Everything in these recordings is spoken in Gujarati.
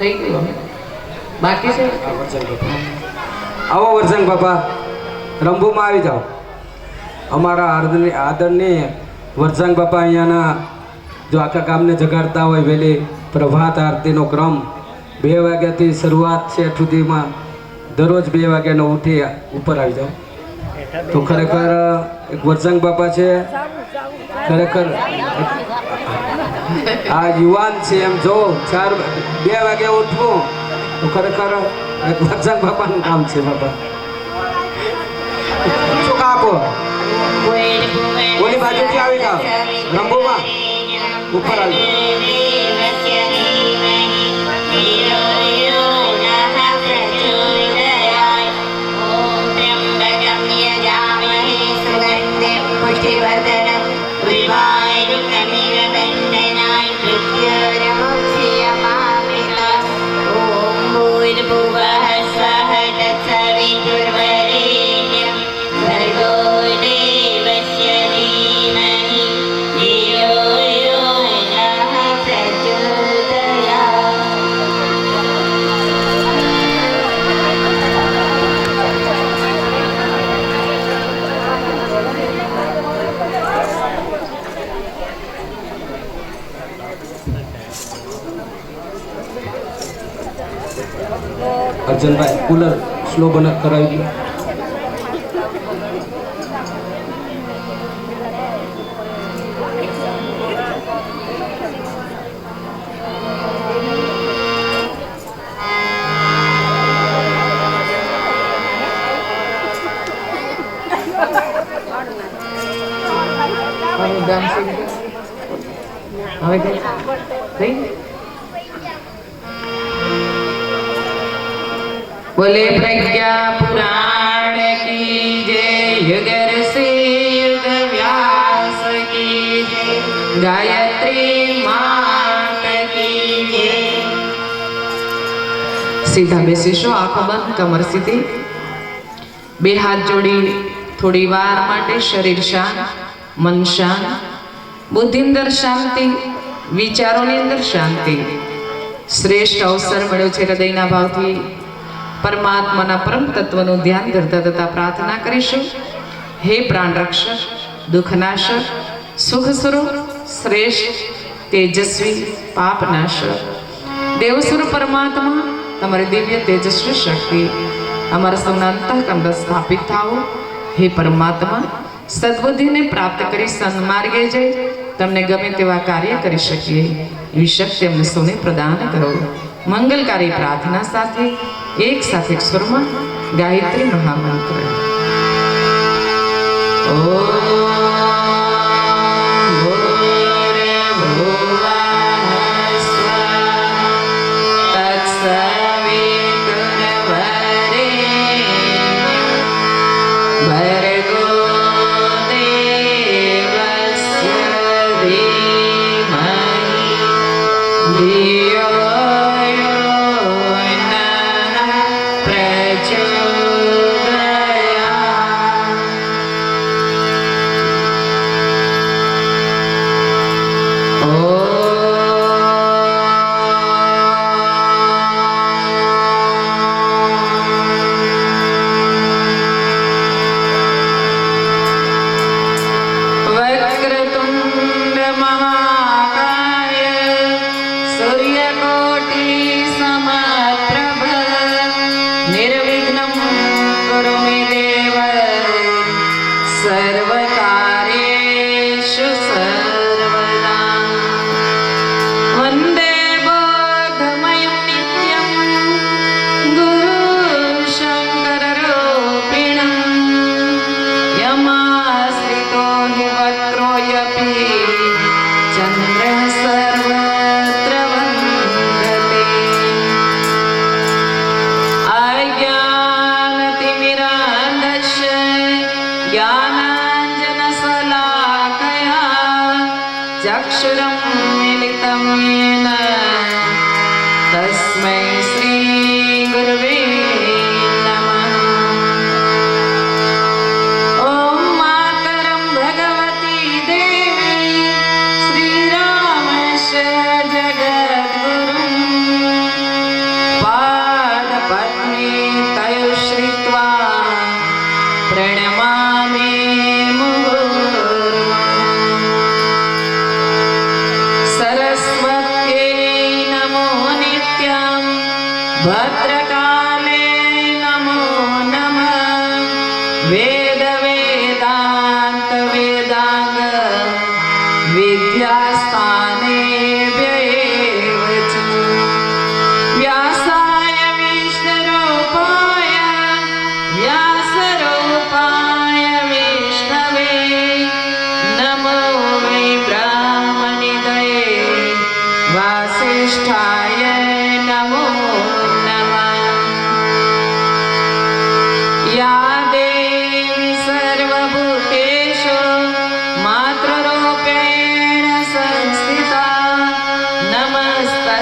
થઈ ગયું બાકી છે? આવો વરસંગ બાપા રંભુમાં આવી જાઓ. અમારા આદરની આદરણીય વર્જંગ બાપા અહીંયાના જો આખા ગામને જગાડતા હોય વહેલી પ્રભાત આરતીનો ક્રમ, બે વાગ્યાથી શરૂઆત છે સુધીમાં દરરોજ બે વાગ્યાનો ઉઠી ઉપર આવી જાઓ. તો ખરેખર એક વરસાંગ બાપા છે. ખરેખર આ યુવાન છે એમ જો ચાર બે વાગે ઉઠવું તો ખરેખર વર્જંગ બાપાનું કામ છે બાપા. શું કાપો ઓલી બાજુથી આવી જાઓ. રંગોમાં ઉપર આવી जनता कुलर स्लोगन करावी. બોલે પ્રજ્ઞા પુરાણ કી જય, યુગર સે યુગ વ્યાસ કી જય, ગાયત્રી માત કી જય. સીધા બેસીશું આંખો બંધ કમર સીધી. બે હાથ જોડી થોડી વાર માટે શરીર શાંત, મન શાંત, બુદ્ધિ શાંતિ, વિચારોની અંદર શાંતિ. શ્રેષ્ઠ અવસર મળ્યો છે હૃદયના ભાવથી. પરમાત્માના પરમ તત્વનું ધ્યાન કરતા થતા પ્રાર્થના કરીશું. હે પ્રાણ રક્ષક, દુઃખનાશક સુખ સ્વરૂપ શ્રેષ્ઠ, તેજસ્વી, પાપનાશક. દેવસુર પરમાત્મા, તમારી દિવ્ય તેજસ્વી શક્તિ. અમારા સૌના અંતઃકંડ સ્થાપિત થાઓ. હે પરમાત્મા, સદબુદ્ધિને પ્રાપ્ત કરી સન્માર્ગે જઈ. તમને ગમે તેવા કાર્ય કરી શકીએ. એવી શક્તિ અમને સૌને પ્રદાન કરો. મંગલકારી પ્રાર્થના સાથે એક સાથે સ્વરમાં ગાયત્રી મહામંત્ર ઓમ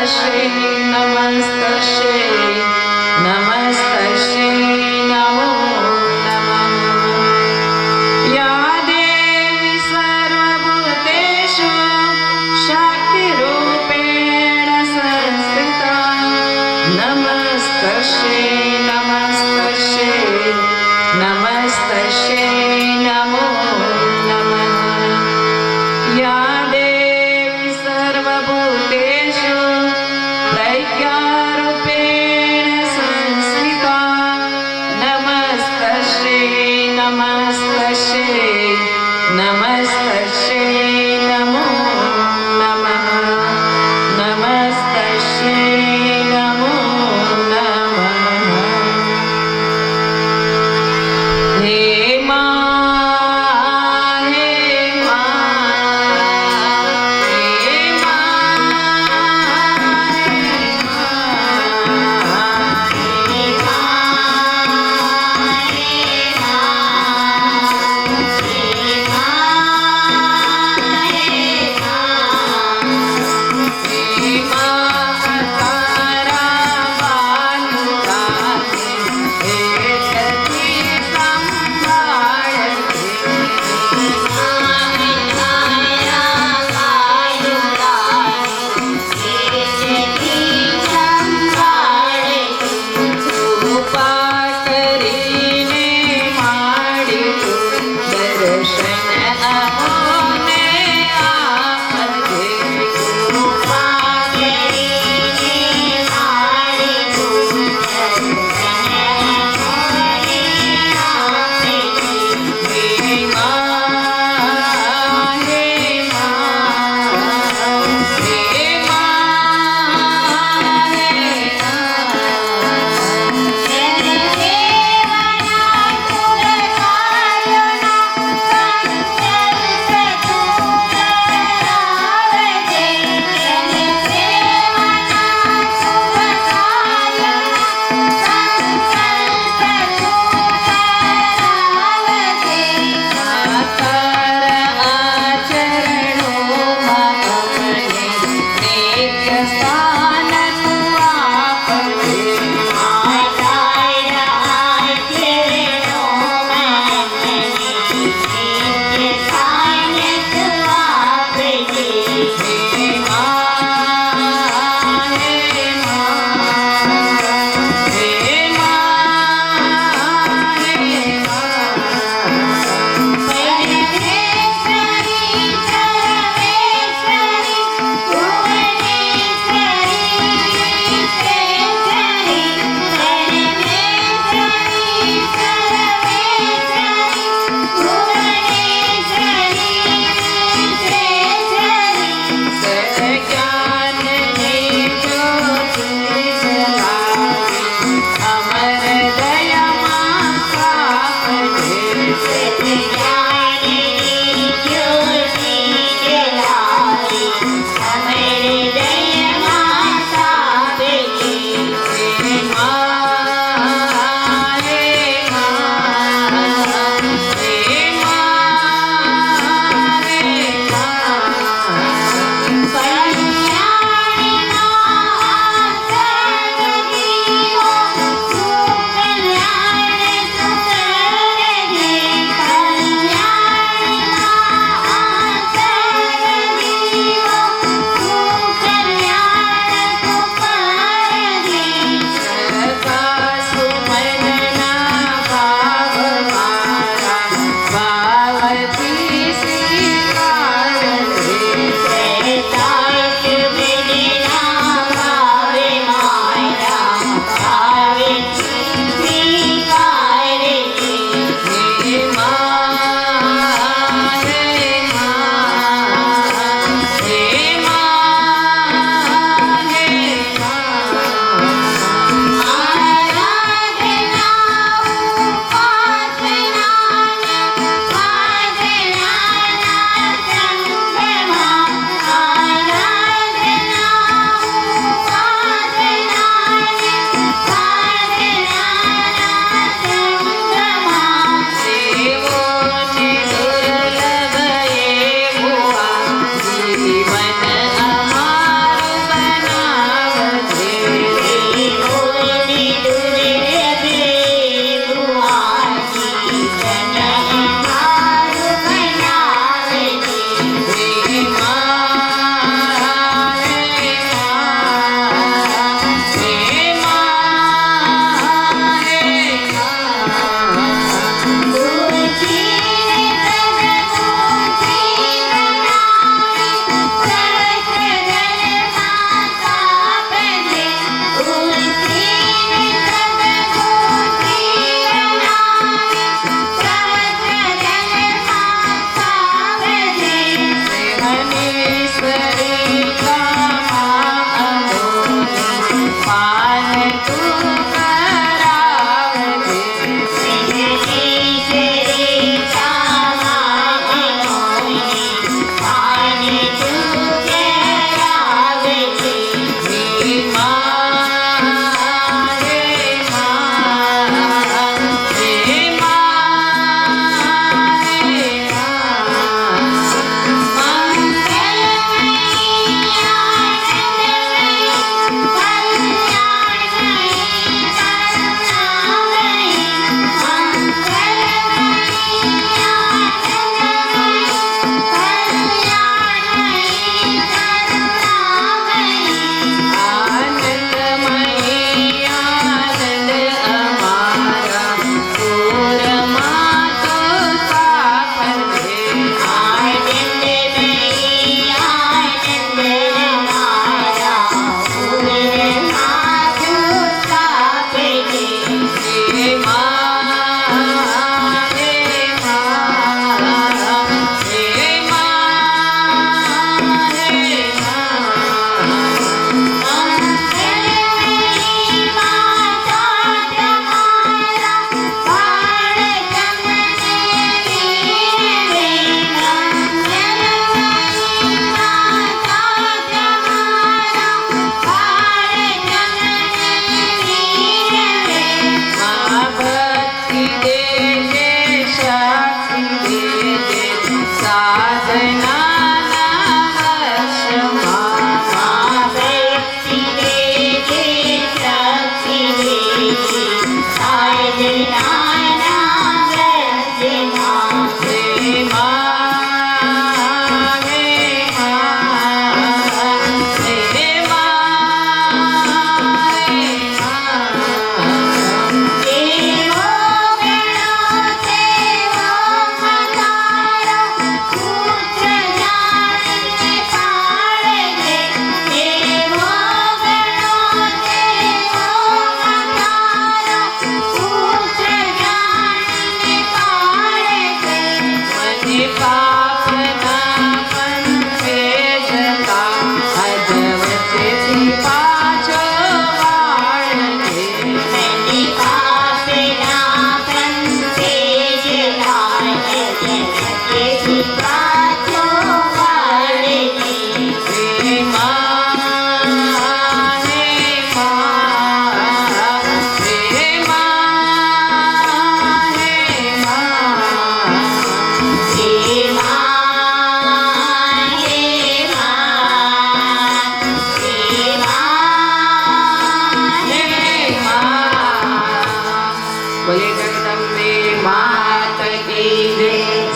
старший, наман старший.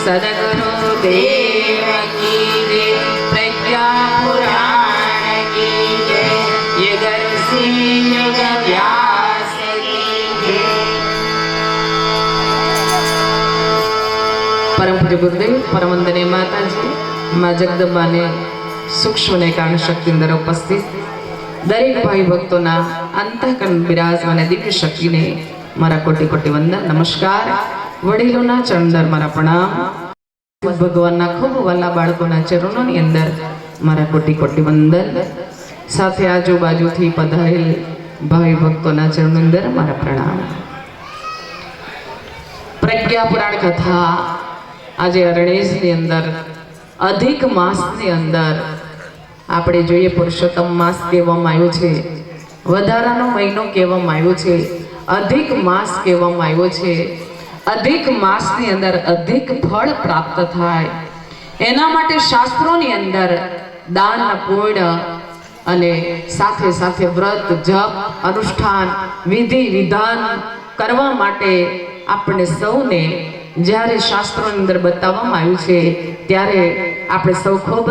સદગુરુ દેવ કી જય પ્રજ્ઞા પુરાણ કી જય યુગર્ષિ યુગ વ્યાસ કી જય પરમ પૂજ્ય ગુરુદેવ પરમ વંદનીય માતાજી મા જગદંબાને સૂક્ષ્મ ને કારણે શક્તિ અંદર ઉપસ્થિત દરેક ભાઈ મારા કોટી કોટી વંદન નમસ્કાર વડીલોના ચરણદર મારા પ્રણામ. ભગવાનના ખૂબ વાલા બાળકોના ચરણોની અંદર મારા કોટી કોટી વંદન. સાથે આજુબાજુથી પધારેલ ભાઈ ભક્તોના ચરણો અંદર મારા પ્રણામ. પ્રજ્ઞા પુરાણ કથા આજે અરણેશની અંદર, અધિક માસની અંદર આપણે જોઈએ પુરુષોત્તમ માસ કહેવામાં આવ્યો છે. વધારાનો મહિનો કહેવામાં આવ્યો છે. અધિક માસ કહેવામાં આવ્યો છે. અધિક માસની અંદર અધિક ફળ પ્રાપ્ત થાય. એના માટે શાસ્ત્રોની અંદર દાન પૂર્ણ અને સાથે સાથે વ્રત, જપ, અનુષ્ઠાન, વિધિ, વિધાન કરવા માટે આપણે સૌને જ્યારે શાસ્ત્રોની અંદર બતાવવામાં આવ્યું છે, ત્યારે આપણે સૌ ખૂબ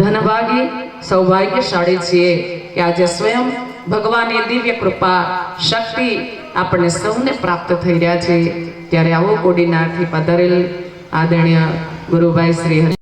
ધનભાગી, સૌભાગ્યશાળી છીએ કે આજે સ્વયં ભગવાનની દિવ્ય કૃપા, શક્તિ આપણને સૌને પ્રાપ્ત થઈ રહ્યા છે. ત્યારે આવો કોડીનારથી પધારેલ આદરણીય ગુરુભાઈ શ્રી